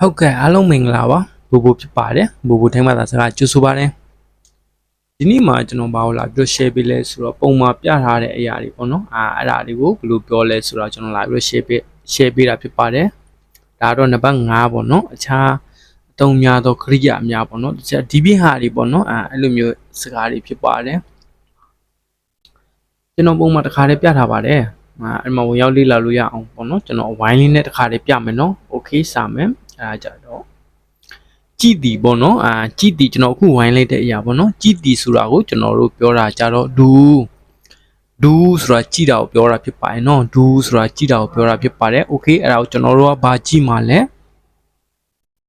ဟုတ်ကဲ့အားလုံးမင်္ဂလာပါဘူဘူဖြစ်ပါတယ်ဘူဘူထိုင်းမှာသာစကားကြိုဆိုပါတယ်ဒီနေ့မှာကျွန်တော်ဘာလို့လာပြီးတော့ share ပေးလဲဆိုတော့ပုံမှာပြထားတဲ့အရာတွေပေါ့နော်အာအဲ့ဒါတွေကိုဘယ်လိုပြောလဲဆိုတော့ကျွန်တော်လာပြီးတော့ share ပေး share ပေးတာဖြစ်ပါတယ်ဒါတော့နံပါတ်5ပေါ့နော်အခြားအသုံးများသောခရိယာအများပေါ့နော်တခြားဒီပြဟာတွေပေါ့နော်အာအဲ့လိုမျိုးစကားတွေဖြစ်ပါတယ်ကျွန်တော်ပုံမှာတစ်ခါတည်းပြထားပါတယ်အာအဲ့မှာဝင်ရောက်လေ့လာလို့ရအောင်ပေါ့နော်ကျွန်တော်ဝိုင်းလေးနဲ့တစ်ခါတည်းပြမယ်နော်โอเคစာမယ် အဲဒါကြတော့ကြည်တီပေါ့နော်အာကြည်တီကျွန်တော်အခုဝိုင်းလိုက်တဲ့အရာပေါ့နော်ကြည်တီဆိုတာကိုကျွန်တော်တို့ပြောတာကြတော့ဒူဒူဆိုတာကြည်တာကိုပြောတာဖြစ်ပါတယ်နော်ဒူဆိုတာကြည်တာကိုပြောတာဖြစ်ပါတယ်โอเคအဲ့ဒါကိုကျွန်တော်တို့ကဘာကြည်မှာလဲ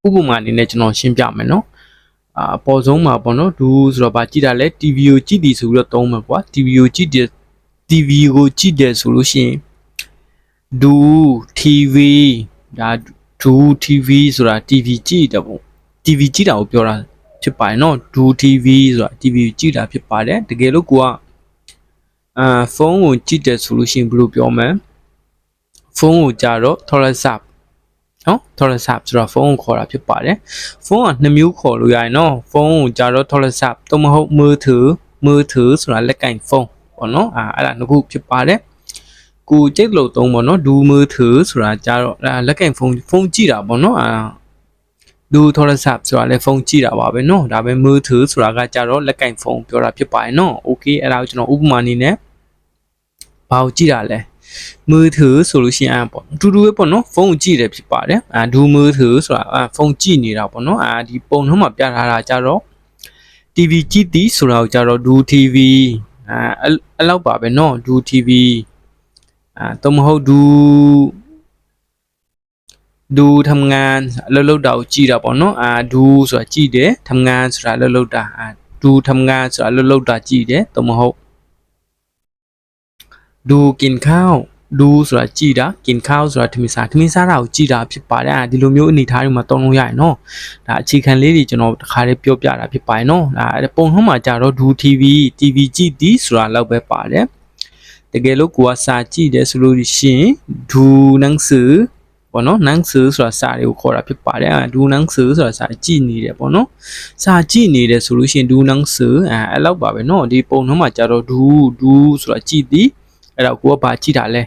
ဥပမာအနေနဲ့ကျွန်တော်ရှင်းပြမယ်နော်အာအပေါ်ဆုံးမှာပေါ့နော်ဒူဆိုတော့ဘာကြည်တာလဲ TV ကိုကြည်တီဆိုပြီးတော့သုံးမယ်ကွာ TV ကိုကြည်တယ် TV ကိုကြည့်တယ်ဆိုလို့ရှိရင်ဒူ TV ဒါ ဒူ TV ဆိုတာ TV ကြည့်တယ်ပေါ့ TV ကြည့်တာကိုပြောတာဖြစ်ပါတယ်เนาะဒူ TV ဆိုတာ TV ကြည့်တာဖြစ်ပါတယ်တကယ်လို့ကိုကအာဖုန်းကိုကြည့်တယ်ဆိုလို့ရှိရင်ဘယ်လိုပြောမလဲဖုန်းကိုကြတော့ Thorasap နော် Thorasap ဆိုတာဖုန်းကိုခေါ်တာဖြစ်ပါတယ်ဖုန်းကနှစ်မျိုးခေါ်လို့ရတယ်เนาะဖုန်းကိုကြတော့ Thorasap သို့မဟုတ်มือถือมือถือဆိုတာလက်ကင်ဖုန်းပေါ့နော်အာအဲ့ဒါနှစ်ခုဖြစ်ပါတယ် ကိုကြိတ်လို့သုံးပေါ့နော်ဒူมือถือဆိုတာကြတော့အဲ့ဒါလက်ကင်ဖုန်းဖုန်းကြည့်တာပေါ့နော်အာဒူ Thorasap ဆိုတာလည်းဖုန်းကြည့်တာပါပဲเนาะဒါပဲมือถือဆိုတာကကြတော့လက်ကင်ဖုန်းပြောတာဖြစ်ပါတယ်เนาะโอเคအဲ့ဒါကိုကျွန်တော်ဥပမာအနေနဲ့ဘာကိုကြည့်တာလဲมือถือဆိုလို့ရှိရင်อ่ะပေါ့အတူတူပဲပေါ့နော်ဖုန်းကိုကြည့်တယ်ဖြစ်ပါတယ်အာဒူมือถือဆိုတာအာဖုန်းကြည့်နေတာပေါ့နော်အာဒီပုံနှုံးမှာပြထားတာကြတော့ TV ကြည့်သည်ဆိုတာကိုကြတော့ဒူ TV အာအဲ့အဲ့လောက်ပါပဲเนาะဒူ TV အာတော့မဟုတ်ဒူဒူทำงานအလုပ်လုပ်တာကိုကြည့်တာပေါ့เนาะအာဒူဆိုတာကြည့်တယ်ทำงานဆိုတာအလုပ်လုပ်တာအာဒူทำงานဆိုတာအလုပ်လုပ်တာကြည့်တယ်တော့မဟုတ်ဒူกินข้าวဒူဆိုတာကြည်တာกินข้าวဆိုတာထမင်းစားထမင်းစားတာကိုကြည်တာဖြစ်ပါတယ်အာဒီလိုမျိုးအနေထားတွေမှာတုံးလို့ရရင်เนาะဒါအခြေခံလေးတွေကျွန်တော်တစ်ခါလေးပြောပြတာဖြစ်ပါတယ်เนาะဒါပုံနှုံးမှာကြာတော့ဒူ TV TV ကြည့်သည်ဆိုတာလောက်ပဲပါတယ် တကယ်လို့ကိုကစာကြည့်တယ်ဆိုလို့ရှိရင်ဒူနန်းဆူပေါ့နော်နန်းဆူဆိုတာစာတွေကိုခေါ်တာဖြစ်ပါတယ်အဲဒူနန်းဆူဆိုတာစာကြည့်နေတယ်ပေါ့နော်စာကြည့်နေတယ်ဆိုလို့ရှိရင်ဒူနန်းဆူအဲအဲ့လောက်ပါပဲနော်ဒီပုံနှုံးမှာကြတော့ဒူဒူဆိုတာကြည့်သည်အဲ့တော့ကိုကဘာကြည့်တာလဲ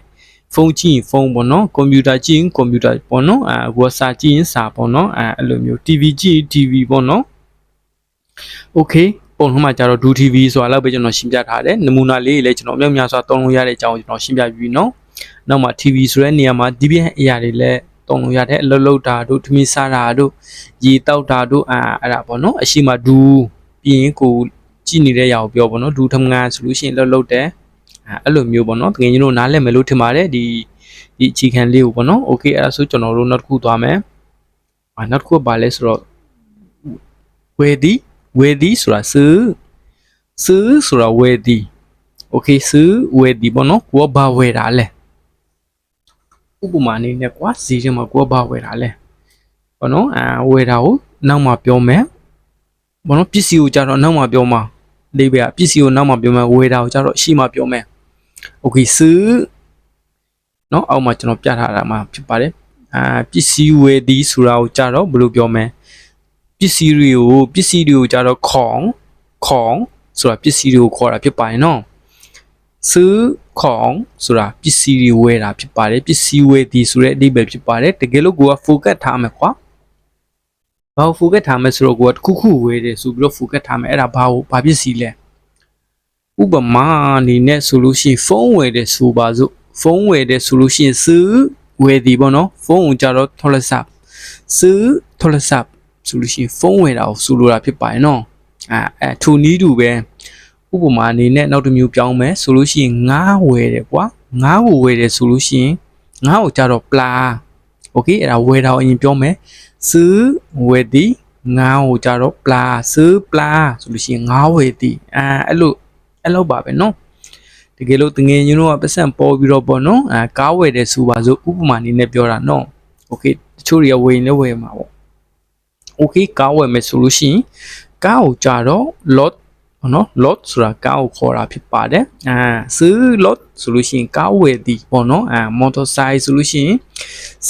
ဖုန်းကြည့်ရင်ဖုန်းပေါ့နော်ကွန်ပျူတာကြည့်ရင်ကွန်ပျူတာပေါ့နော်အဲကိုကစာကြည့်ရင်စာပေါ့နော်အဲအဲ့လိုမျိုး TV ကြည့် TV ပေါ့နော် Okay ပုံနှုံးမှာကျတော့ Do TV ဆိုတာလောက်ပဲကျွန်တော်ရှင်းပြထားတယ်နမူနာလေးတွေလည်းကျွန်တော်အများများစွာသုံးလို့ရတဲ့အကြောင်းကျွန်တော်ရှင်းပြပြီးနော်နောက်မှာ TV ဆိုတဲ့နေရာမှာဒီပြအရာတွေလည်းသုံးလို့ရတဲ့အလုပ်လုပ်တာတို့ထမင်းစားတာတို့ရေတောက်တာတို့အာအဲ့ဒါပေါ့နော်အရှိမ Do ပြီးရင်ကိုကြည့်နေတဲ့ຢာကိုပြောပေါ့နော် Do ထမငါဆိုလို့ရှိရင်လှုပ်လှုပ်တယ်အဲအဲ့လိုမျိုးပေါ့နော်တကယ်ကြီးတို့နားလည်မယ်လို့ထင်ပါတယ်ဒီဒီအခြေခံလေးကိုပေါ့နော် Okay အဲ့ဒါဆိုကျွန်တော်တို့နောက်တစ်ခုသွားမယ်အာနောက်တစ်ခုကဘာလဲဆိုတော့ဝေဒီ ဝေဒီဆိုတာစူးစူးဆိုတာဝေဒီโอเคစူးဝေဒီပေါ့နော်ကိုကဘာဝေတာလဲဥပမာအနေနဲ့ကွာဈေးထဲမှာကိုကဘာဝေတာလဲပေါ့နော်အာဝေတာကိုနောက်မှပြောမယ်ပေါ့နော်ပစ္စည်းကိုကြတော့နောက်မှပြောမှာလေးပဲပစ္စည်းကိုနောက်မှပြောမယ်ဝေတာကိုကြတော့ရှေ့မှပြောမယ်โอเคစူးเนาะအောက်မှာကျွန်တော်ပြထားတာမှာဖြစ်ပါတယ်အာပစ္စည်းဝေဒီဆိုတာကိုကြတော့ဘယ်လိုပြောမလဲ ပစ္စည်းတွေကိုပစ္စည်းတွေကိုကြတော့ခေါင်ခေါင်ဆိုတာပစ္စည်းတွေကိုခေါ်တာဖြစ်ပါတယ်နော်စူးခေါင်ဆိုတာပစ္စည်းတွေဝယ်တာဖြစ်ပါတယ်ပစ္စည်းဝယ်သည်ဆိုတဲ့အဓိပ္ပာယ်ဖြစ်ပါတယ်တကယ်လို့ကိုက focus ထားမယ်ကွာဘာကို focus ထားမယ်ဆိုတော့ကိုကတစ်ခုခုဝယ်တယ်ဆိုပြီးတော့ focus ထားမယ်အဲ့ဒါဘာကိုဘာပစ္စည်းလဲဥပမာအနေနဲ့ဆိုလို့ရှိရင်ဖုန်းဝယ်တယ်ဆိုပါစို့ဖုန်းဝယ်တယ်ဆိုလို့ရှိရင်စူးဝယ်သည်ပေါ့နော်ဖုန်းကိုကြတော့ Thorasap စူး Thorasap ဆိုလို့ရှိရင်ဖုန်းဝယ်တာကိုဆိုလိုတာဖြစ်ပါတယ်နော်အဲအဲထူနီးတူပဲဥပမာအနေနဲ့နောက်တစ်မျိုးပြောင်းမယ်ဆိုလို့ရှိရင်ငါးဝယ်တယ်ကွာငါးကိုဝယ်တယ်ဆိုလို့ရှိရင်ငါးကိုကြတော့ပလာโอเคအဲ့ဒါဝယ်တာကိုအရင်ပြောမယ်စူးဝယ်သည်ငါးကိုကြတော့ပလာစူးပလာဆိုလို့ရှိရင်ငါးဝယ်သည်အဲအဲ့လိုအဲ့လိုပါပဲနော်တကယ်လို့တငယ်ချင်းတို့ကပတ်စံပေါ်ပြီးတော့ပေါ့နော်အဲကားဝယ်တယ်ဆိုပါစို့ဥပမာအနေနဲ့ပြောတာနော်โอเคတချို့တွေကဝယ်ရင်လည်းဝယ်မှာပေါ့ okay ကားဝယ်မယ်ဆိုလို့ရှိရင်ကားကိုကြတော့ lot ဘောနော် lot ဆိုတာကားကိုခေါ်တာဖြစ်ပါတယ်အာစူး lot ဆိုလို့ရှိရင်ကားဝယ်သည်ပေါ့နော်အာ motorcycle ဆိုလို့ရှိရင်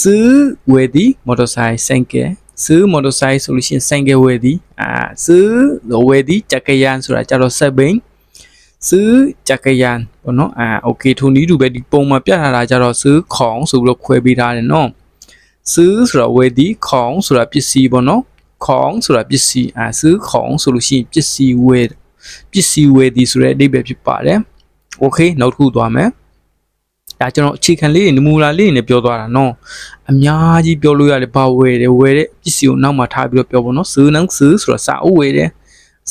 စူးဝယ်သည် motorcycle ဆိုင်ကယ် ซื้อมอเตอร์ไซค์ဆိုလို့ရှိရင်ဆိုင်ကယ်ဝယ်သည်အာซื้อဝယ်သည်จักรยานဆိုတာကြတော့ဆက်ဘိန်းซื้อจักรยานပေါ့နော်အာโอเคထိုနည်းတူပဲဒီပုံမှာပြထားတာကြတော့ซื้อของဆိုပြီးတော့ခွဲပေးထားတယ်နော်ซื้อဆိုတာဝယ်သည်ของဆိုတာပစ္စည်းပေါ့နော် ของဆိုတာပစ္စည်းအာซื้อของဆိုလို့ရှိရင်ပစ္စည်းဝယ်ပစ္စည်းဝယ်သည်ဆိုတဲ့အဓိပ္ပာယ်ဖြစ်ပါတယ်โอเคနောက်တစ်ခုသွားမယ်ဒါကျွန်တော်အခြေခံလေးတွေနမူနာလေးတွေနဲ့ပြောသွားတာနော်အများကြီးပြောလို့ရတယ်ဘာဝယ်တယ်ဝယ်တဲ့ပစ္စည်းကိုနောက်မှာထားပြီးတော့ပြောဖို့နော်ซื้อ能ซื้อဆိုတာစာအုပ်ဝယ်တယ်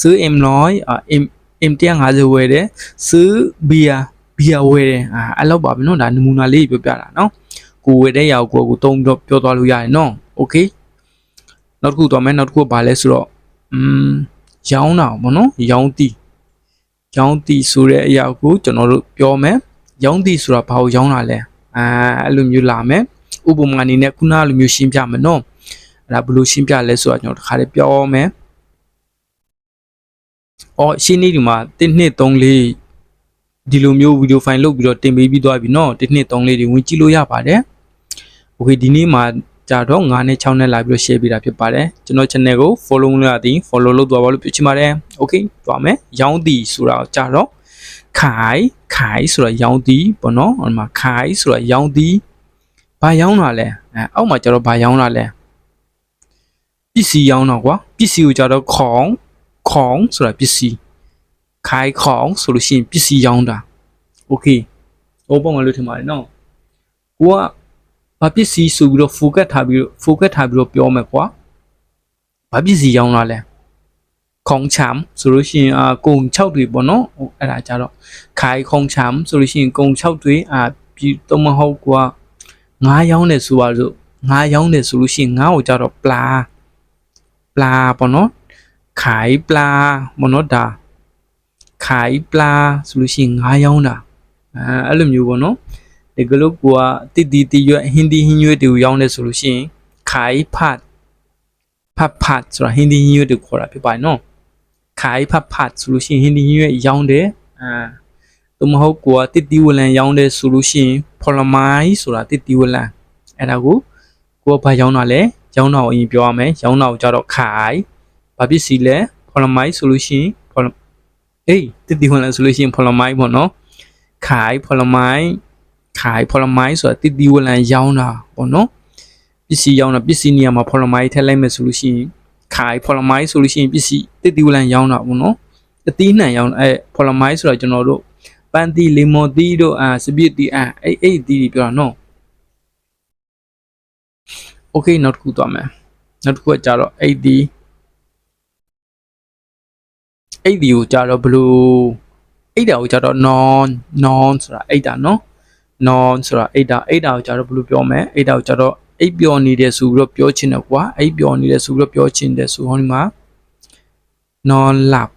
ซื้อ M100 အာ M M150 ဝယ်တယ်ซื้อဘီယာဘီယာဝယ်တယ်အာအဲ့လောက်ပါပြီနော်ဒါနမူနာလေးပြောပြတာနော်ကိုဝယ်တဲ့ရောက်ကိုကိုတုံးပြီးတော့ပြောသွားလို့ရတယ်နော်โอเค နောက်တစ်ခုသွားမယ်နောက်တစ်ခုကဘာလဲဆိုတော့อืมရောင်းတာပေါ့နော်ရောင်းတီရောင်းတီဆိုတဲ့အရာကိုကျွန်တော်တို့ပြောမယ်ရောင်းတီဆိုတာဘာကိုရောင်းတာလဲအာအဲ့လိုမျိုးလာမယ်ဥပမာအနေနဲ့ခုနလိုမျိုးရှင်းပြမယ်နော်အဲ့ဒါဘယ်လိုရှင်းပြလဲဆိုတာကျွန်တော်တစ်ခါလေးပြောမယ်အော်ရှင်းနေဒီမှာ1 2 3 4ဒီလိုမျိုးဗီဒီယိုဖိုင်လုပ်ပြီးတော့တင်ပေးပြီးသွားပြီเนาะ1 2 3လေးတွေဝင်ကြည့်လို့ရပါတယ်โอเคဒီနေ့မှာ ကြတော့9နဲ့6နဲ့လာပြီးတော့ share ပေးတာဖြစ်ပါတယ်ကျွန်တော် channel ကို follow လုပ်ရသည် follow လုပ်သွားပါလို့ပြချင်ပါတယ် okay တွားမယ်ရောင်းသည်ဆိုတာကြတော့ခိုင်ခိုင်ဆိုတာရောင်းသည်ပေါ့နော်ဒီမှာခိုင်ဆိုတာရောင်းသည်ဘာရောင်းတာလဲအဲအောက်မှာကြတော့ဘာရောင်းတာလဲပစ္စည်းရောင်းတာကွာပစ္စည်းကိုကြတော့ခေါင်ခေါင်ဆိုတာပစ္စည်းခိုင်ခေါင်ဆိုလို့ရှိရင်ပစ္စည်းရောင်းတာ okay ဟိုပုံမှန်လို့ထင်ပါတယ်နော်ကိုက ဘာပစ္စည်းဆိုပြီးတော့ focus ထားပြီးတော့ focus ထားပြီးတော့ပြောမယ်ကွာဘာပစ္စည်းရောင်းတာလဲခေါင်ချမ်ဆိုလို့ရှိရင်အာကုံ6တွေပေါ့နော်ဟိုအဲ့ဒါကြတော့ခိုင်ခေါင်ချမ်ဆိုလို့ရှိရင်ကုံ6တွေအာပြီးတော့မဟုတ်ကွာငါးရောင်းတယ်ဆိုပါစို့ငါးရောင်းတယ်ဆိုလို့ရှိရင်ငါ့ကိုကြတော့ပလာပလာပေါ့နော်ခိုင်ပလာပေါ့နော်ဒါခိုင်ပလာဆိုလို့ရှိရင်ငါးရောင်းတာအဲအဲ့လိုမျိုးပေါ့နော် ဒီကလို့ကွာတိတိတိရွဟင်းဒီဟင်းရွတူရောင်းတယ်ဆိုလို့ရှိရင်ခိုင်ဖတ်ဖတ်ဖတ်ဆိုတာဟင်းဒီဟင်းရွတူခေါ်တာဖြစ်ပါတယ်နော်ခိုင်ဖတ်ဖတ်ဆိုလို့ရှိရင်ဟင်းဒီဟင်းရွရောင်းတယ်အာသူမဟုတ်ကွာတိတိဝလန်ရောင်းတယ်ဆိုလို့ရှိရင်ဖော်လမိုင်းဆိုတာတိတိဝလန်အဲ့ဒါကိုကိုကဘာရောင်းတာလဲရောင်းတာကိုအရင်ပြောရမယ်ရောင်းတာကိုကြတော့ခိုင်ဘာပစ္စည်းလဲဖော်လမိုင်းဆိုလို့ရှိရင်ဖော်လအေးတိတိဝလန်ဆိုလို့ရှိရင်ဖော်လမိုင်းပေါ့နော်ခိုင်ဖော်လမိုင်းขายผลไม้ဆိုတာတိတိဝလံရောင်းတာပေါ့နော်ပစ္စည်းရောင်းတာပစ္စည်းနေရာမှာผลไม้ထည့်လိုက်မယ်ဆိုလို့ရှိရင်ขายผลไม้ဆိုလို့ရှိရင်ပစ္စည်းတိတိဝလံရောင်းတာပေါ့နော်အသီးနှံရောင်းအဲผลไม้ဆိုတာကျွန်တော်တို့ပန်းသီးလေမွန်သီးတို့အာစပစ်သီးအာအဲ့အဲ့သီးတွေပြောတာနော်โอเคနောက်တစ်ခုသွားမယ်နောက်တစ်ခုကကြတော့အဲ့ဒီအဲ့ဒီကိုကြတော့ဘလို့အဲ့တာကိုကြတော့ non non ဆိုတာအဲ့တာနော် non ဆိုတာအိတ်တာအိတ်တာကိုကြတော့ဘယ်လိုပြောမလဲအိတ်တာကိုကြတော့အိတ်ပျော်နေတယ်ဆိုပြီးတော့ပြောချင်တယ်ကွာအိတ်ပျော်နေတယ်ဆိုပြီးတော့ပြောချင်တယ်ဆိုဟောဒီမှာ non lap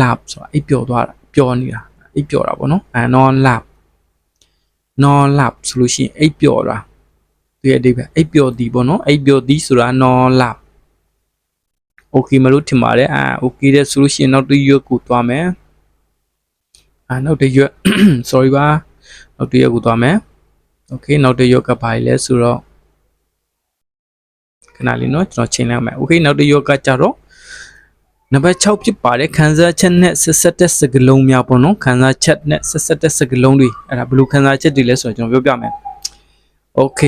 lap ဆိုတာအိတ်ပျော်သွားတာပျော်နေတာအိတ်ပျော်တာပေါ့နော်အဲ non lap non lap ဆိုလို့ရှိရင်အိတ်ပျော်တာဒီအဓိပ္ပာယ်အိတ်ပျော်သည်ပေါ့နော်အိတ်ပျော်သည်ဆိုတာ non lap okay မလို့ထင်ပါတယ်အာ okay တဲ့ဆိုလို့ရှိရင်နောက်တစ်ရွက်ကိုသွားမယ်အာနောက်တစ်ရွက် sorry ပါ နောက်တစ်ရက်ကိုသွားမယ်โอเคနောက်တစ်ရက်ကဘာလဲဆိုတော့ခဏလေးเนาะကျွန်တော်ချိန်လိုက်မယ်โอเคနောက်တစ်ရက်ကကြတော့နံပါတ်6ဖြစ်ပါတယ်ခန်းစားချက်နဲ့ဆက်ဆက်တဲ့စကလုံးများပေါ့နော်ခန်းစားချက်နဲ့ဆက်ဆက်တဲ့စကလုံးတွေအဲ့ဒါဘယ်လိုခန်းစားချက်တွေလဲဆိုတော့ကျွန်တော်ပြောပြမယ်โอเค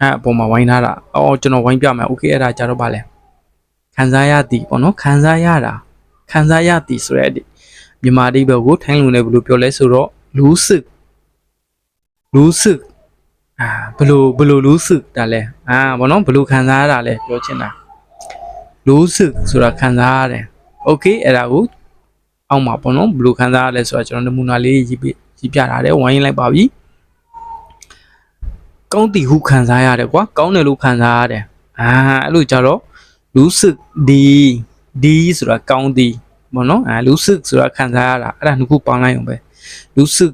အဲ့အပေါ်မှာဝိုင်းထားတာအော်ကျွန်တော်ဝိုင်းပြမယ်โอเคအဲ့ဒါကြတော့ဗာလဲခန်းစားရသည်ပေါ့နော်ခန်းစားရတာခန်းစားရသည်ဆိုတဲ့မြန်မာအဓိပ္ပာယ်ကိုထိုင်းလူနဲ့ဘယ်လိုပြောလဲဆိုတော့လူးစစ် รู้สึกอ่าဘလို့ဘလို့รู้สึกတာလဲอ่าဘောနော်ဘလို့ခံစားရတာလဲပြောချင်တာรู้สึกဆိုတာခံစားရတယ်โอเคအဲ့ဒါကိုအောက်မှာပေါ့နော်ဘလို့ခံစားရလဲဆိုတာကျွန်တော်နမူနာလေးရေးပြရေးပြထားတယ်ဝိုင်းလိုက်ပါပြီကောင်းတီဟုခံစားရတယ်ကွာကောင်းတယ်လို့ခံစားရတယ်အာအဲ့လိုကြတော့รู้สึกดีดีဆိုတာကောင်းသည်ဘောနော်အာรู้สึกဆိုတာခံစားရတာအဲ့ဒါနှစ်ခုပေါင်းလိုက်အောင်ပဲรู้สึก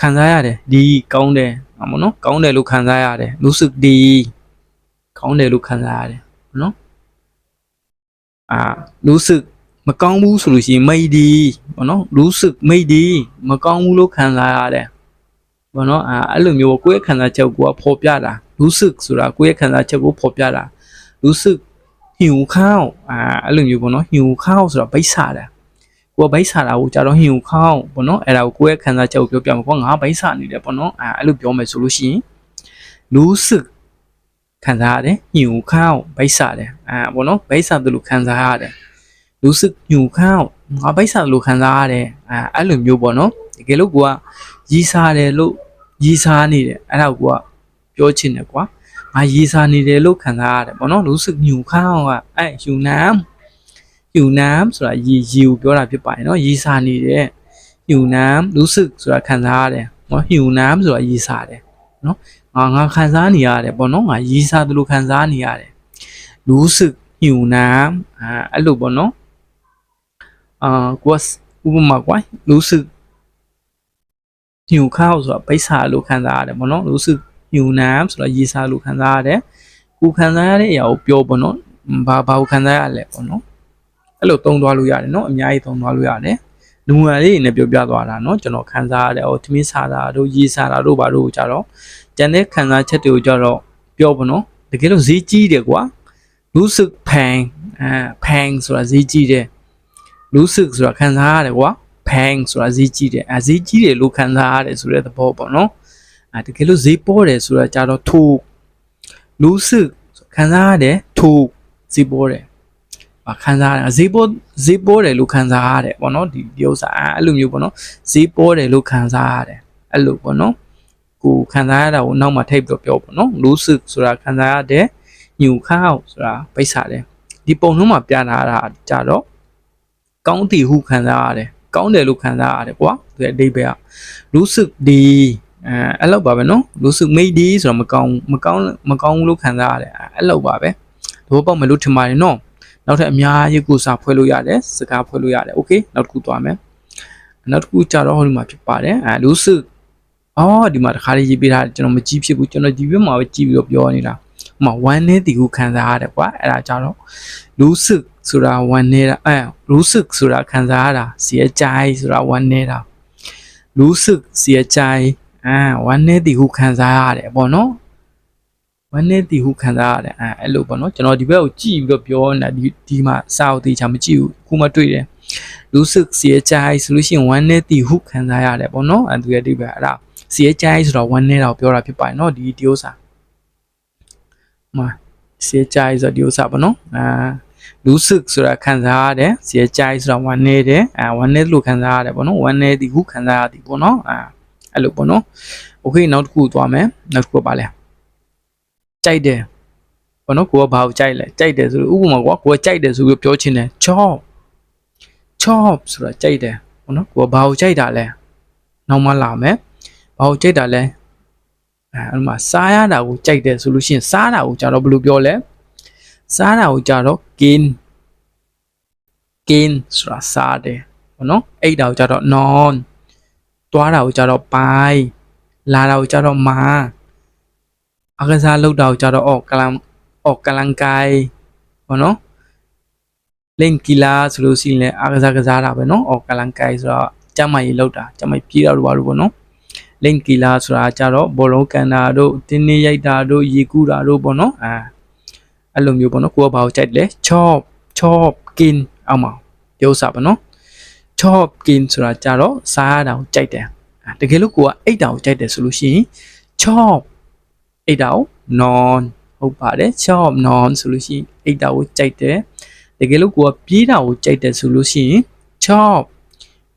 ခံစားရတယ်ဒီကောင်းတယ်အမနော်ကောင်းတယ်လို့ခံစားရတယ်လူสึกဒီကောင်းတယ်လို့ခံစားရတယ်နော်အာလူสึกမကောင်းဘူးဆိုလို့ရှိရင်မိတ်ဒီဘောနော်လူสึกမိတ်ဒီမကောင်းဘူးလို့ခံစားရတယ်ဘောနော်အာအဲ့လိုမျိုးကိုယ့်ရဲ့ခံစားချက်ကိုကဖော်ပြတာလူสึกဆိုတာကိုယ့်ရဲ့ခံစားချက်ကိုဖော်ပြတာလူสึก หิวข้าวอ่าအဲ့လိုမျိုးပေါ့နော်หิวข้าวဆိုတော့ဗိတ်စာတာ ကိုကဘိုက်ဆာတာကိုကြာတော့ဟင်ကိုခေါင်းပေါ့နော်အဲ့ဒါကိုကိုရဲ့ခံစားချက်ကိုပြောပြမှာပေါ့ငါဘိုက်ဆာနေတယ်ပေါ့နော်အဲ့လိုပြောမယ်ဆိုလို့ရှိရင်လူးစစ်ခံစားရတယ်ညူခန်းဘိုက်ဆာတယ်အဲပေါ့နော်ဘိုက်ဆာသူလိုခံစားရတယ်လူစစ်ညူခန်းငါဘိုက်ဆာလိုခံစားရတယ်အဲအဲ့လိုမျိုးပေါ့နော်တကယ်လို့ကိုကရီးစားတယ်လို့ရီးစားနေတယ်အဲ့ဒါကိုကပြောချင်တယ်ကွာငါရီးစားနေတယ်လို့ခံစားရတယ်ပေါ့နော်လူစစ်ညူခန်းကအဲယူနမ် ယူနမ်ဆိုတာရီရီကိုပြောတာဖြစ်ပါတယ်နော်ရီစာနေတဲ့ယူနမ်လူစစ်ဆိုတာခံစားရတယ်နော်ယူနမ်ဆိုတာရီစာတယ်နော်ငါငါခံစားနေရတယ်ပေါ့နော်ငါရီစာသလိုခံစားနေရတယ်လူစစ်ယူနမ်အဲအဲ့လိုပေါ့နော်အာကွတ်ဥပမာကွာလူစစ်ညူခေါဆိုတာပိစာလိုခံစားရတယ်ပေါ့နော်လူစစ်ညူနမ်ဆိုတာရီစာလိုခံစားရတယ်ကိုခံစားရတဲ့အရာကိုပြောပေါ့နော်ဘာဘာကိုခံစားရလဲပေါ့နော် အဲ့လိုသုံးသွားလို့ရတယ်နော်။အများကြီးသုံးသွားလို့ရတယ်။လူငယ်လေးနဲ့ပြောပြသွားတာနော်။ကျွန်တော်ခံစားရတယ်။ဟိုသမင်းစားတာတို့ရေစားတာတို့ဘာတို့ကြတော့ကျန်တဲ့ခံစားချက်တွေကိုကြတော့ပြောပေါ့နော်။တကယ်လို့ဈေးကြီးတယ်ကွာ။လူสึกဖန်အဲဖန်ဆိုတာဈေးကြီးတယ်။လူสึกဆိုတာခံစားရတယ်ကွာ။ဖန်ဆိုတာဈေးကြီးတယ်။အဲဈေးကြီးတယ်လို့ခံစားရတယ်ဆိုတဲ့သဘောပေါ့နော်။ อ่ะတကယ်လို့ဈေးပေါ်တယ်ဆိုတာကြတော့ထိုးလူสึกခံစားရတယ်ထိုးဈေးပေါ်တယ်။အာ ခံစားရတယ်ဈေးပိုးဈေးပိုးတယ်လို့ခံစားရတယ်ပေါ့နော်ဒီဒီဥစ္စာအဲ့လိုမျိုးပေါ့နော်ဈေးပိုးတယ်လို့ခံစားရတယ်အဲ့လိုပေါ့နော်ကိုခံစားရတာကိုနောက်မှထည့်ပြီးတော့ပြောပေါ့နော် lose ဆိုတာခံစားရတဲ့ new count ဆိုတာပိတ်စားတယ်ဒီပုံလုံးမှာပြထားတာကြတော့ကောင်းတည်ဟုခံစားရတယ်ကောင်းတယ်လို့ခံစားရတယ်ကွာသူရဲ့အဓိပ္ပာယ်က lose ဒီအဲအဲ့လောက်ပါပဲနော် lose made ဒီဆိုတော့မကောင်းမကောင်းမကောင်းလို့ခံစားရတယ်အဲ့လောက်ပါပဲသဘောပေါက်မယ်လို့ထင်ပါတယ်နော် နောက်ထပ်အများကြီးကိုစာဖွဲ့လို့ရတယ်စကားဖွဲ့လို့ရတယ်โอเคနောက်တစ်ခုသွားမယ်နောက်တစ်ခုကြတော့ဟိုဒီမှာဖြစ်ပါတယ်အဲလူစုအော်ဒီမှာတခါလေးရေးပေးထားတယ်ကျွန်တော်မကြည့်ဖြစ်ဘူးကျွန်တော်ဒီဘက်မှာပဲကြည့်ပြီးတော့ပြောနေတာဟိုမှာဝမ်းနဲ့တီကိုခံစားရတယ်ကွာအဲ့ဒါကြတော့လူစုဆိုတာဝမ်းနေတာအဲလူစုဆိုတာခံစားရတာเสียใจဆိုတာဝမ်းနေတာรู้สึกเสียใจအာဝမ်းနေသည်ဟုခံစားရတယ်ပေါ့နော် ဝမ်းနေသည်ဟုခံစားရတယ်အဲအဲ့လိုပေါ့နော်ကျွန်တော်ဒီဘက်ကိုကြည့်ပြီးတော့ပြောနေတာဒီဒီမှာစာအုပ်သေးချာမကြည့်ဘူးခုမှတွေ့တယ်လူสึกเสียใจဆိုလို့ရှိရင်ဝမ်းနေသည်ဟုခံစားရတယ်ပေါ့နော်အဲသူရဲ့ဒီဘက်အဲ့ဒါเสียใจဆိုတော့ဝမ်းနေတာကိုပြောတာဖြစ်ပါတယ်နော်ဒီဒီဥစ္စာမှာเสียใจဆိုတော့ဒီဥစ္စာပေါ့နော်အာလူสึกဆိုတာခံစားရတယ်เสียใจဆိုတာဝမ်းနေတယ်အဲဝမ်းနေလို့ခံစားရတယ်ပေါ့နော်ဝမ်းနေသည်ဟုခံစားရသည်ပေါ့နော်အာအဲ့လိုပေါ့နော်โอเคနောက်တစ်ခုသွားမယ်နောက်တစ်ခုကပါလဲ ကြိုက်တယ်ပေါ့နော်ကိုကဘာကိုကြိုက်လဲကြိုက်တယ်ဆိုလို့ဥပမာကွာကိုကကြိုက်တယ်ဆိုပြီးပြောချင်တယ်ချော့ချော့ဆိုတာကြိုက်တယ်ပေါ့နော်ကိုကဘာကိုကြိုက်တာလဲနောက်မှလာမယ်ဘာကိုကြိုက်တာလဲအဲအဲ့မှာစားရတာကိုကြိုက်တယ်ဆိုလို့ရှိရင်စားတာကိုကြတော့ဘယ်လိုပြောလဲစားတာကိုကြတော့ gain gain ဆိုတာစားတယ်ပေါ့နော်အဲ့တာကိုကြတော့ non သွားတာကိုကြတော့ပိုင်လာတာကိုကြတော့မာ အကစားလောက်တာကိုကြတော့အော်ကလန်အော်ကလန်ကိုင်ဘောနော်လင်ကီလာဆိုလို့ရှိရင်လည်းအကစားကစားတာပဲနော်အော်ကလန်ကိုင်ဆိုတော့ကျမကြီးလောက်တာကျမကြီးပြေးတော့ဘာလို့ဘောနော်လင်ကီလာဆိုတာကြတော့ဘောလုံးကန်တာတို့တင်းနေရိုက်တာတို့ရေကူးတာတို့ပေါ့နော်အာအဲ့လိုမျိုးပေါ့နော်ကိုကဘာကိုကြိုက်လဲချော့ချော့ကင်အောင်မပြောစားပါနော် chop gain ဆိုတာကြတော့စားရတာကိုကြိုက်တယ်တကယ်လို့ကိုကအိတ်တာကိုကြိုက်တယ်ဆိုလို့ရှိရင် chop အိတ်တာကို non ဟုတ်ပါတယ် chop non ဆိုလို့ရှိရင်အိတ်တာကိုကြိုက်တယ်တကယ်လို့ကိုကပြေးတာကိုကြိုက်တယ်ဆိုလို့ရှိရင် chop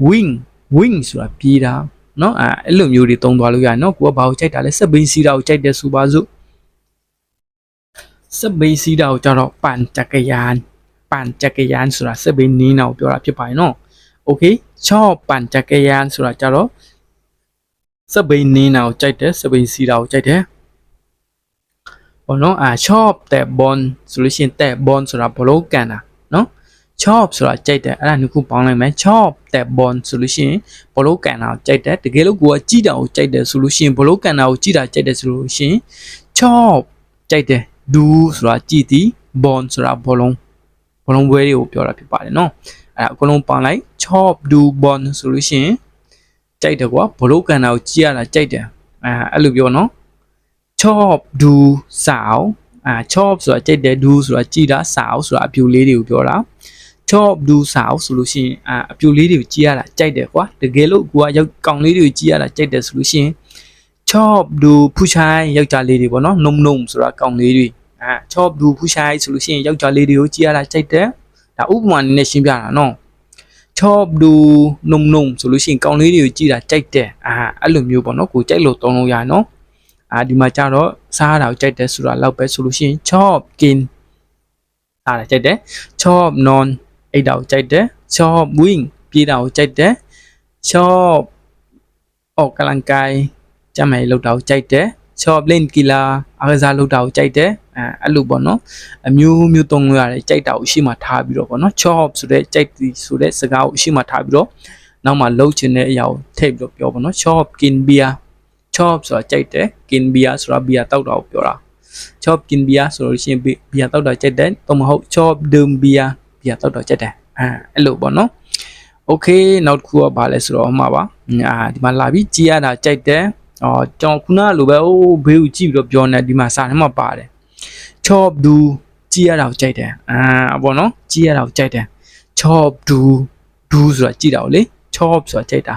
wing wing ဆိုတာပြေးတာเนาะအဲအဲ့လိုမျိုးတွေသုံးသွားလို့ရတယ်เนาะကိုကဘာကိုကြိုက်တာလဲစက်ဘိန်းစီးတာကိုကြိုက်တယ်ဆိုပါစို့စက်ဘိန်းစီးတာကိုကြတော့ပန်จักรยานပန်จักรยานဆိုတာစက်ဘိန်းနီးနာကိုပြောတာဖြစ်ပါတယ်เนาะ โอเคชอบปั่นจักรยานဆိုတာကြတော့စပိန်နင်းတာကိုကြိုက်တယ်စပိန်စီတာကိုကြိုက်တယ် ပေါ့နော်အာ shop တဲ့ bond ဆိုလို့ရှိရင်တဲ့ bond ဆိုတာဘလို့ကန်တာနော် chop ဆိုတာကြိုက်တယ်အဲ့ဒါနှစ်ခုပေါင်းလိုက်မယ် chop တဲ့ bond ဆိုလို့ရှိရင်ဘလို့ကန်တာကိုကြိုက်တယ်တကယ်လို့ကိုကကြည်တာကိုကြိုက်တယ်ဆိုလို့ရှိရင်ဘလို့ကန်တာကိုကြည်တာကြိုက်တယ်ဆိုလို့ရှိရင် chop ကြိုက်တယ် do ဆိုတာကြည်သည် bond ဆိုတာဘလုံးဘလုံးပွဲတွေကိုပြောတာဖြစ်ပါတယ်နော်အဲ့ဒါအကုန်လုံးပေါင်းလိုက် chop do bond ဆိုလို့ရှိရင်ကြိုက်တယ်ကွာဘလို့ကန်တာကိုကြည်ရတာကြိုက်တယ်အဲအဲ့လိုပြောနော် ချော့ဒူဆောင်းအာ chop ဆိုတာကြိုက်တယ် do ဆိုတာကြည်တာစာအုပ်ဆိုတာအပြူလေးတွေကိုပြောတာ chop do စာအုပ်ဆိုလို့ရှိရင်အာအပြူလေးတွေကိုကြည်ရတာကြိုက်တယ်ကွာတကယ်လို့ကိုကရောက်ကောင်လေးတွေကိုကြည်ရတာကြိုက်တယ်ဆိုလို့ရှိရင် chop do ဖူချိုင်းယောက်ျားလေးတွေပေါ့နော် num num ဆိုတာကောင်လေးတွေအာ chop do ဖူချိုင်းဆိုလို့ရှိရင်ယောက်ျားလေးတွေကိုကြည်ရတာကြိုက်တယ်ဒါဥပမာနည်းနည်းရှင်းပြတာနော် chop do num num ဆိုလို့ရှိရင်ကောင်လေးတွေကိုကြည်တာကြိုက်တယ်အာအဲ့လိုမျိုးပေါ့နော်ကိုကြိုက်လို့သုံးလို့ရနော် အာဒီမှာကြတော့စားရတာကိုကြိုက်တယ်ဆိုတာလောက်ပဲဆိုလို့ရှိရင် chop kin စားတာကြိုက်တယ် chop non အိတ်တာကိုကြိုက်တယ် chop wing ပြေးတာကိုကြိုက်တယ် chop အော်ကလန်ကိုင်ကြမ်းမယ်လောက်တာကိုကြိုက်တယ် chop lane killer အားကစားလောက်တာကိုကြိုက်တယ်အဲအဲ့လိုပေါ့နော်အမျိုးမျိုးသုံးလို့ရတယ်ကြိုက်တာကိုရှေ့မှာထားပြီးတော့ပေါ့နော် chop ဆိုတဲ့ကြိုက်သည်ဆိုတဲ့စကားကိုရှေ့မှာထားပြီးတော့နောက်မှလှုပ်ချင်တဲ့အရာကိုထည့်ပြီးတော့ပြောပေါ့နော် chop kin beer chop ဆိုတာကြိုက်တယ် kin beer ဆိုတာ beer တောက်တာကိုပြောတာ chop kin beer ဆိုလို့ရှိရင် beer တောက်တာကြိုက်တယ်တော့မဟုတ် chop dum beer beer တောက်တာကြိုက်တယ်အဲအဲ့လိုပေါ့နော် okay နောက်တစ်ခုကဘာလဲဆိုတော့ဟောမှာပါအာဒီမှာလာပြီးကြည်ရတာကြိုက်တယ်အော်ကျွန်တော်ခုနကလိုပဲအိုးဘေးကိုကြည့်ပြီးတော့ပြောနေဒီမှာစာထဲမှာပါတယ် chop do ကြည်ရတာကိုကြိုက်တယ်အာဘောနော်ကြည်ရတာကိုကြိုက်တယ် chop do do ဆိုတာကြည်တာကိုလေ chop ဆိုတာကြိုက်တာ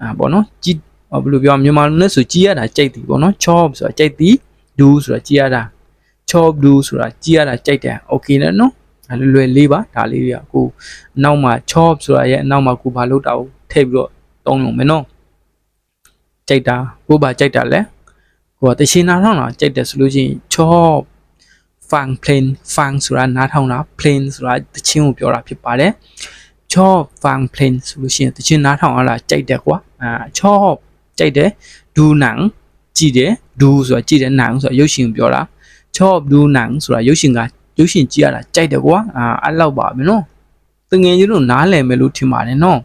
အာဘောနော်ကြည် ဘယ်လိုပြောမြန်မာလိုနဲ့ဆိုကြည်ရတာကြိုက်တယ်ဘောနော် chop ဆိုတာကြိုက်သည် do ဆိုတာကြည်ရတာ chop do ဆိုတာကြည်ရတာကြိုက်တယ် okay နော်အဲလွယ်လွယ်လေးပါဒါလေးတွေကကိုနောက်မှာ chop ဆိုတာရဲ့အနောက်မှာကိုဘာလုပ်တာကိုထည့်ပြီးတော့သုံးလုံးမယ်နော်ကြိုက်တာကိုဘာကြိုက်တာလဲကိုကတရှင်နာထောင်းတာကြိုက်တယ်ဆိုလို့ချင်း chop ฟังเพลงฟังဆိုတာနားထောင်တာ plain ဆိုတာတခြင်းကိုပြောတာဖြစ်ပါတယ်ชอบฟังเพลงဆိုလို့ရှိရင်တခြင်းနားထောင်ရတာကြိုက်တယ်ကွာအာชอบ ကြိုက်တယ်ဒူหนังကြည့်တယ်ဒူဆိုတာကြည့်တယ်หนังဆိုတာရုပ်ရှင်ကိုပြောတာชอบดูหนังဆိုတာရုပ်ရှင်ကရုပ်ရှင်ကြည့်ရတာကြိုက်တယ်ကွာအာအဲ့လောက်ပါပဲနော်တငယ်ချင်းတို့နားလည်မယ်လို့ထင်ပါတယ်နော်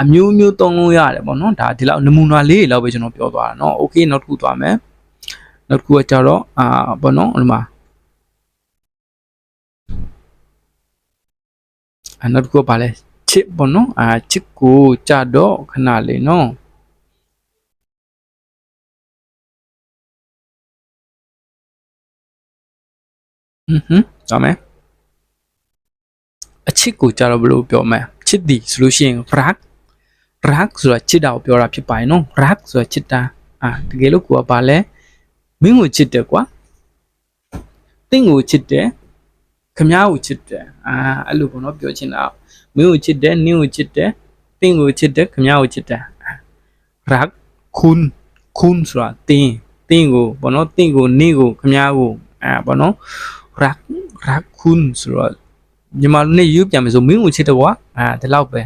အမျိုးမျိုးသုံးလို့ရတယ်ပေါ့နော်ဒါဒီလောက်နမူနာလေးတွေလောက်ပဲကျွန်တော်ပြောသွားတာနော်โอเคနောက်တစ်ခုသွားမယ်နောက်တစ်ခုကကြတော့အာဘောနော်ဒီမှာအနောက်တစ်ခုကဘာလဲချစ်ပေါ့နော်အာချစ်ကိုကြတော့ခဏလေးနော် ဟွန်းဟွန်းသွားမယ်အချစ်ကိုကြတော့ဘယ်လိုပြောမလဲချစ်သည်ဆိုလို့ရှိရင် รัก รักဆိုတာချစ်တာကိုပြောတာဖြစ်ပါရဲ့နော် รักဆိုတာချစ်တာအာတကယ်လို့ကိုကဘာလဲမင်းကိုချစ်တယ်ကွာတင့်ကိုချစ်တယ်ခမားကိုချစ်တယ်အာအဲ့လိုပေါ့နော်ပြောချင်တာမင်းကိုချစ်တယ်နင်းကိုချစ်တယ်တင့်ကိုချစ်တယ်ခမားကိုချစ်တယ် รักคุณคุณဆိုတာတင်းတင်းကိုပေါ့နော်တင်းကိုနင်းကိုခမားကိုအာပေါ့နော် rack raccoon ဆိုတော့မြန်မာလူနဲ့ယူပြန်မယ်ဆိုမင်းကိုချစ်တယ်ကွာအာဒီလောက်ပဲ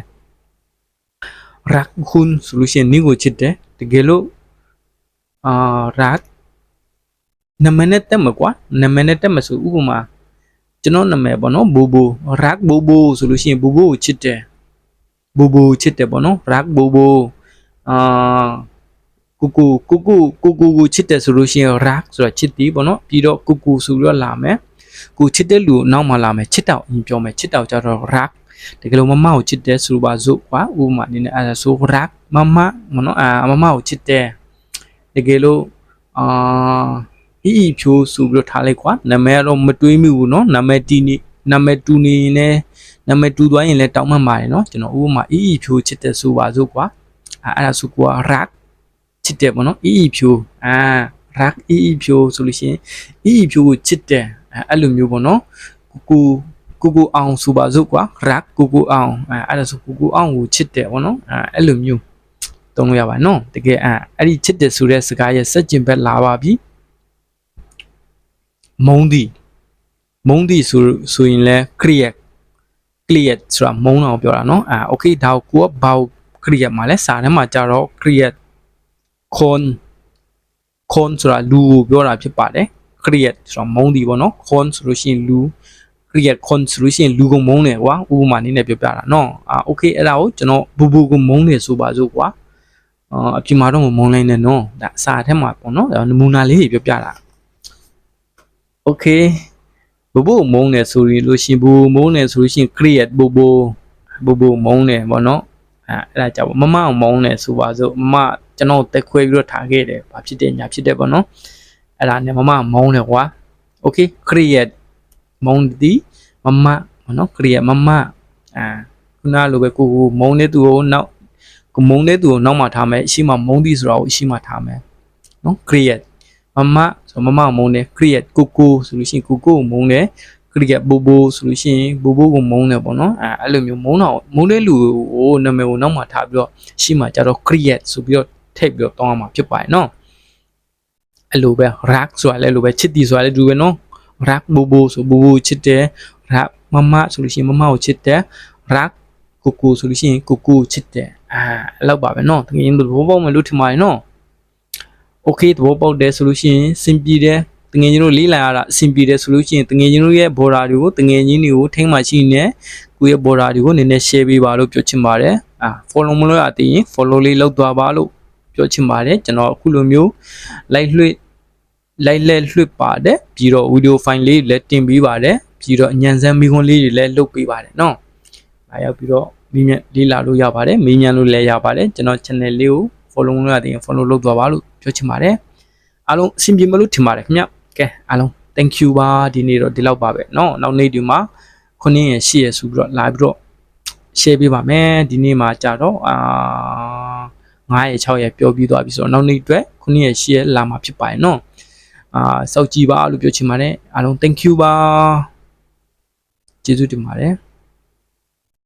raccoon ဆိုလို့ရှိရင်မင်းကိုချစ်တယ်တကယ်လို့အာ rack နမနဲ့တက်မကွာနမနဲ့တက်မဆိုဥပမာကျွန်တော်နာမည်ပေါ့နော်ဘူဘူ rack ဘူဘူဆိုလို့ရှိရင်ဘူဘူကိုချစ်တယ်ဘူဘူချစ်တယ်ပေါ့နော် rack ဘူဘူအာကူကူကူကူကူကူချစ်တယ်ဆိုလို့ရှိရင် rack ဆိုတော့ချစ်တီးပေါ့နော်ပြီးတော့ကူကူဆိုပြီးတော့လာမယ် ကိုချစ်တဲ့လူနောက်မှလာမယ်ချစ်တောက်အရင်ပြောမယ်ချစ်တောက်ကြတော့ รัก တကယ်လို့မမကိုချစ်တယ်ဆိုပါစို့ကွာဥပမာအနေနဲ့အဲဒါဆို รัก မမမနော်အာမမကိုချစ်တယ်တကယ်လို့အာအီအီဖြိုးဆိုပြီးတော့ထားလိုက်ကွာနာမည်ကတော့မတွေးမိဘူးနော်နာမည်တီနေနာမည်တူနေရင်လည်းနာမည်တူသွားရင်လည်းတောင်းမှန်ပါတယ်နော်ကျွန်တော်ဥပမာအီအီဖြိုးချစ်တယ်ဆိုပါစို့ကွာအဲအဲ့ဒါဆိုကွာ รัก ချစ်တယ်ပေါ့နော်အီအီဖြိုးအာ รัก အီအီဖြိုးဆိုလို့ရှိရင်အီအီဖြိုးကိုချစ်တယ် အဲအဲ့လိုမျိုးပေါ့နော်ကိုကိုကိုကိုအောင်ဆိုပါစို့ကွာรักကိုကိုအောင်အဲအဲ့ဒါဆိုကိုကိုအောင်ကိုချစ်တယ်ပေါ့နော်အဲအဲ့လိုမျိုးသုံးလို့ရပါနော်တကယ်အဲအဲ့ဒီချစ်တယ်ဆိုတဲ့စကားရဲ့စက်ကျင်ဘက်လာပါပြီမုံသည်မုံသည်ဆိုဆိုရင်လဲ create create ဆိုတာမုံတော့ပြောတာနော်အာ okay ဒါကိုကိုကဘာကို create မှာလဲစာထဲမှာကြတော့ create ခွန်ခွန်ဆိုတာလူကိုပြောတာဖြစ်ပါတယ် create ဆိုတော့မုံဒီပေါ့နော် con ဆိုလို့ရှိရင်လူ create con ဆိုလို့ရှိရင်လူကိုမုံတယ်ကွာဥပမာနည်းနဲ့ပြောပြတာနော်အာ okay အဲ့ဒါကိုကျွန်တော်ဘူဘူကိုမုံတယ်ဆိုပါစို့ကွာအာအပြင်မှာတော့မုံလိုက်နဲ့နော်ဒါအစာထဲမှာပေါ့နော်နမူနာလေးတွေပြောပြတာ okay ဘူဘူမုံတယ်ဆိုရင်လို့ရှိရင်ဘူမုံတယ်ဆိုလို့ရှိရင် create ဘူဘူဘူဘူမုံတယ်ပေါ့နော်အဲအဲ့ဒါကြောင့်မမအောင်မုံတယ်ဆိုပါစို့မမကျွန်တော်တက်ခွဲပြီးတော့ထားခဲ့တယ်ဘာဖြစ်တယ်ညာဖြစ်တယ်ပေါ့နော် အဲ့ဒါနဲ့မမမုံတယ်ကွာ okay create မုံဒီမမနော် create မမအာခုနလိုပဲကိုကိုမုံတဲ့သူကိုနောက်ကိုမုံတဲ့သူကိုနောက်မှထားမယ်အရှိမမုံဒီဆိုတာကိုအရှိမထားမယ်နော် create မမဆိုမမမုံတယ် create ကိုကိုဆိုလို့ရှိရင်ကိုကိုကိုမုံတယ် create ဘိုဘိုဆိုလို့ရှိရင်ဘိုဘိုကိုမုံတယ်ပေါ့နော်အဲအဲ့လိုမျိုးမုံတော့မုံတဲ့လူကိုနာမည်ကိုနောက်မှထားပြီးတော့ရှိမှကြတော့ create ဆိုပြီးတော့ထည့်ပြီးတော့တောင်းရမှာဖြစ်ပါတယ်နော် အဲ့လိုပဲ rack ဆိုတာလည်းအဲ့လိုပဲချစ်တီဆိုတာလည်းဒီလိုပဲနော် rack ဘူဘူဆိုဘူဘူချစ်တယ် rack မမဆိုလို့ရှိရင်မမကိုချစ်တယ် rack ကိုကိုဆိုလို့ရှိရင်ကိုကိုချစ်တယ်အာအဲ့လောက်ပါပဲနော်တကယ်ရင်သဘောပေါက်မယ်လို့ထင်ပါတယ်နော် okay သဘောပေါက်တယ်ဆိုလို့ရှိရင်စင်ပြေတယ်တငယ်ချင်းတို့လေးလာရတာအဆင်ပြေတယ်ဆိုလို့ရှိရင်တငယ်ချင်းတို့ရဲ့ border တွေကိုတငယ်ချင်းတွေကိုထိမ့်မှရှိနေကိုယ့်ရဲ့ border တွေကိုနည်းနည်း share ပေးပါလို့ပြောချင်ပါတယ်အာ follow မလို့ရသေးရင် follow လေးလုပ်သွားပါလို့ ပြောချင်ပါတယ်ကျွန်တော်အခုလိုမျိုး like လွှတ် like လဲလွှတ်ပါတယ်ပြီးတော့ video file လေးလည်းတင်ပေးပါတယ်ပြီးတော့အညံစမ်းမိခွန်းလေးတွေလည်းလုပ်ပေးပါတယ်เนาะ။ဒါရောက်ပြီးတော့မိမြလေးလာလို့ရပါတယ်မိညာလို့လည်းရပါတယ်ကျွန်တော် channel လေးကို follow လုပ်ရတဲ့ follow လုပ်သွားပါလို့ပြောချင်ပါတယ်အားလုံးအဆင်ပြေမလို့ထင်ပါတယ်ခင်ဗျကဲအားလုံး thank you ပါဒီနေ့တော့ဒီလောက်ပါပဲเนาะနောက်နေ့ဒီမှာခုနှစ်ရက်ရှိရဆိုပြီးတော့လာပြီးတော့ share ပေးပါမယ်ဒီနေ့မှာကြာတော့အာ 9ရက်6ရက်ပြောပြီးသွားပြီဆိုတော့နောက်နေ့အတွက်9ရက်10ရက်လာမှာဖြစ်ပါတယ်နော်အာစောက်ကြည့်ပါလို့ပြောချင်ပါတယ်အားလုံး thank you ပါကျေးဇူးတင်ပါတယ်